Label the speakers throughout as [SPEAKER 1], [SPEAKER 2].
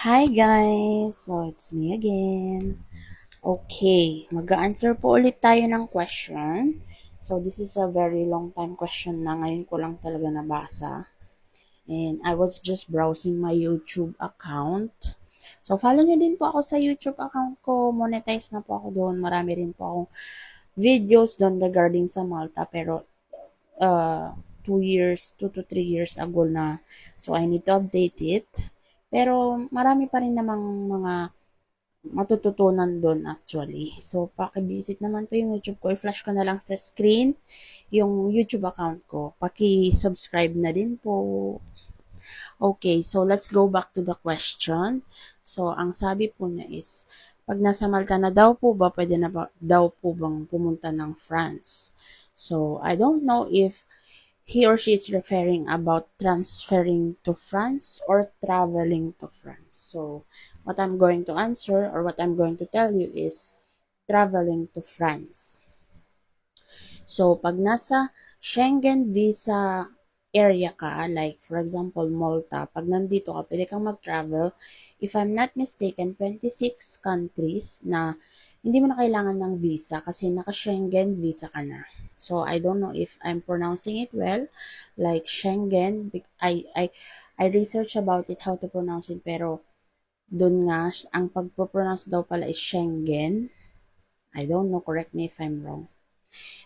[SPEAKER 1] Hi guys! So, it's me again. Okay, mag-answer po ulit tayo ng question. So, this is a very long time question na ngayon ko lang talaga nabasa. And I was just browsing my YouTube account. So, follow nyo din po ako sa YouTube account ko. Monetize na po ako doon. Marami rin po akong videos doon regarding sa Malta. Pero, uh, two years, two to three years ago na. So, I need to update it. Pero marami pa rin namang mga matututunan doon actually. So, paki-visit naman po yung YouTube ko. I-flash ko na lang sa screen yung YouTube account ko. Paki-subscribe na din po. Okay, so let's go back to the question. So, ang sabi po niya is, pag nasa Malta na daw po ba, pwede na ba, daw po bang pumunta ng France? So, I don't know if he or she is referring about transferring to France or traveling to France. So, what I'm going to answer or what I'm going to tell you is traveling to France. So, pag nasa Schengen visa area ka, like for example, Malta, pag nandito ka, pwede kang mag-travel. If I'm not mistaken, 26 countries na hindi mo na kailangan ng visa kasi naka-Schengen visa ka na. So, I don't know if I'm pronouncing it well, like Schengen. I, I, I research about it, how to pronounce it, pero dun nga, ang pagpo-pronounce daw pala is Schengen. I don't know, correct me if I'm wrong.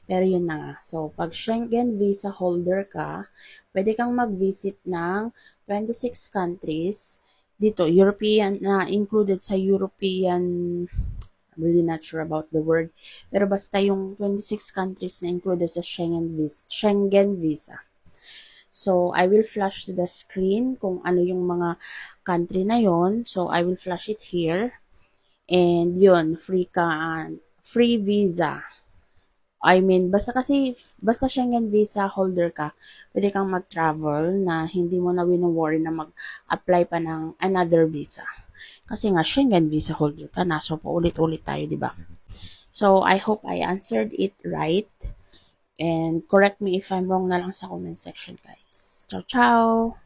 [SPEAKER 1] Pero yun na nga. So, pag Schengen visa holder ka, pwede kang mag-visit ng 26 countries dito, European, na included sa European I'm really not sure about the word. Pero basta yung 26 countries na included sa Schengen visa. Schengen visa. So, I will flash to the screen kung ano yung mga country na yon. So, I will flash it here. And yun, free ka, free visa. I mean, basta kasi, basta Schengen visa holder ka, pwede kang mag-travel na hindi mo na wino-worry na mag-apply pa ng another visa. Kasi nga, Schengen visa holder ka na. So, paulit-ulit tayo, di ba? So, I hope I answered it right. And correct me if I'm wrong na lang sa comment section, guys. Ciao, ciao!